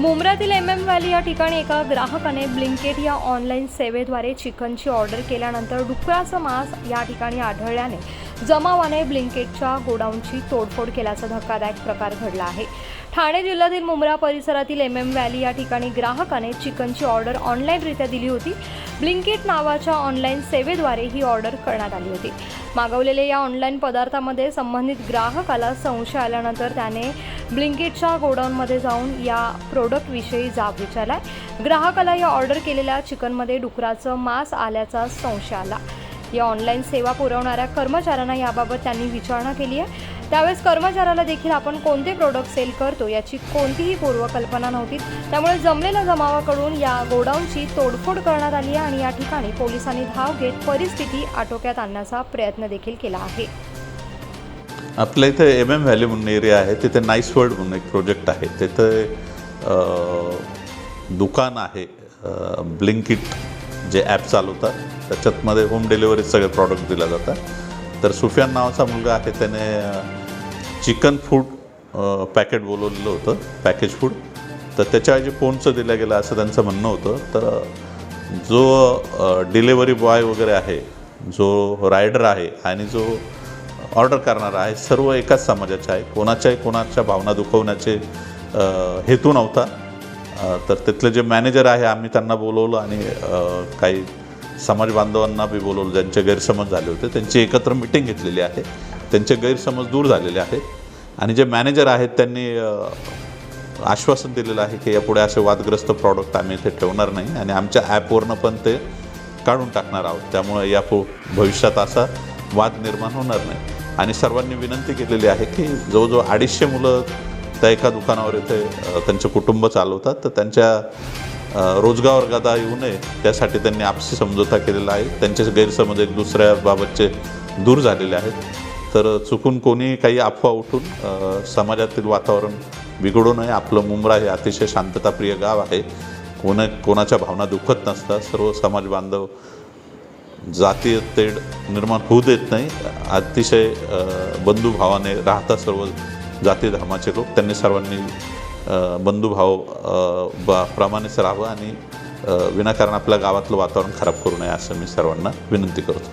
मुंब्रातील M M valley या ठिकाणी एका ग्राहकाने ब्लिंकेट या ऑनलाईन सेवेद्वारे चिकनची ऑर्डर केल्यानंतर डुकराचं मांस या ठिकाणी आढळल्याने जमावाने ब्लिंकेटच्या गोडाऊनची तोडफोड केल्याचा धक्कादायक प्रकार घडला आहे. ठाणे जिल्ह्यातील मुंब्रा परिसरातील एम एम व्हॅली या ठिकाणी ग्राहकाने चिकनची ऑर्डर ऑनलाईनरित्या दिली होती. ब्लिंकेट नावाच्या ऑनलाईन सेवेद्वारे ही ऑर्डर करण्यात आली होती. मागवलेल्या या ऑनलाईन पदार्थामध्ये संबंधित ग्राहकाला संशय आल्यानंतर त्याने ब्लिंकेटच्या गोडाऊनमध्ये जाऊन या प्रोडक्टविषयी जाब विचारलाय. ग्राहकाला या ऑर्डर केलेल्या चिकनमध्ये डुकराचं मांस आल्याचा संशय आला. या ऑनलाईन सेवा पुरवणाऱ्या कर्मचाऱ्यांना याबाबत त्यांनी विचारणा केली आहे. त्यावेळेस कर्मचाऱ्याला देखील आपण कोणते प्रोडक्ट सेल करतो याची कोणतीही पूर्वकल्पना नव्हती. त्यामुळे जमलेल्या जमावाकडून या गोडाऊनची तोडफोड करण्यात आली आहे आणि या ठिकाणी पोलिसांनी धाव घेत परिस्थिती आटोक्यात आणण्याचा प्रयत्न देखील केला आहे. आपल्या इथे एम एम व्हॅली म्हणून एरिया आहे. तिथे नाईस वर्ल्ड म्हणून एक प्रोजेक्ट आहे. तिथे दुकान आहे. ब्लिंकिट जे ॲप चालवतात. त्याच्यातमध्ये होम डिलिव्हरी सगळे प्रॉडक्ट दिल्या जातात. तर सुफियान नावाचा मुलगा आहे. त्याने चिकन फूड पॅकेट बोलवलेलं होतं. पॅकेज फूड तर त्याच्याऐवजी फोनचं दिलं गेलं असं त्यांचं म्हणणं होतं. तर जो डिलेवरी बॉय वगैरे आहे जो रायडर आहे आणि जो ऑर्डर करणारा आहे. सर्व एकाच समाजाचे आहे. कोणाच्याही कोणाच्या भावना दुखवण्याचे हेतू नव्हता. तर तिथले जे मॅनेजर आहे आम्ही त्यांना बोलवलं आणि काही समाज बांधवांना बी बोलवलं. ज्यांचे गैरसमज झाले होते त्यांची एकत्र मिटिंग घेतलेली आहे. त्यांचे गैरसमज दूर झालेले आहेत. आणि जे मॅनेजर आहेत त्यांनी आश्वासन दिलेलं आहे की यापुढे असे वादग्रस्त प्रॉडक्ट आम्ही इथे ठेवणार नाही. आणि आमच्या ॲपवरनं पण ते काढून टाकणार आहोत. त्यामुळे यापु भविष्यात असा वाद निर्माण होणार नाही. आणि सर्वांनी विनंती केलेली आहे की जवळजवळ अडीचशे मुलं त्या एका दुकानावर इथे त्यांचं त्यांचे कुटुंब चालवतात तर त्यांच्या रोजगार गदा येऊ नये त्यासाठी त्यांनी आपसी समझोता केलेला आहे. त्यांचे गैरसमज एक दुसऱ्याबाबतचे दूर झालेले आहेत. तर चुकून कोणी काही अफवा उठून समाजातील वातावरण बिघडू नये. आपलं मुंब्रा हे अतिशय शांतताप्रिय गाव आहे. कोणा कोणाच्या भावना दुखत नसतात. सर्व समाज बांधव जातीय तेढ निर्माण होऊ देत नाही. अतिशय बंधुभावाने राहतात सर्व जाती धर्माचे लोक त्यांनी सर्वांनी बंधुभाव बा प्रमाणेच राहावं आणि विनाकारण आपल्या गावातलं वातावरण खराब करू नये असं मी सर्वांना विनंती करतो.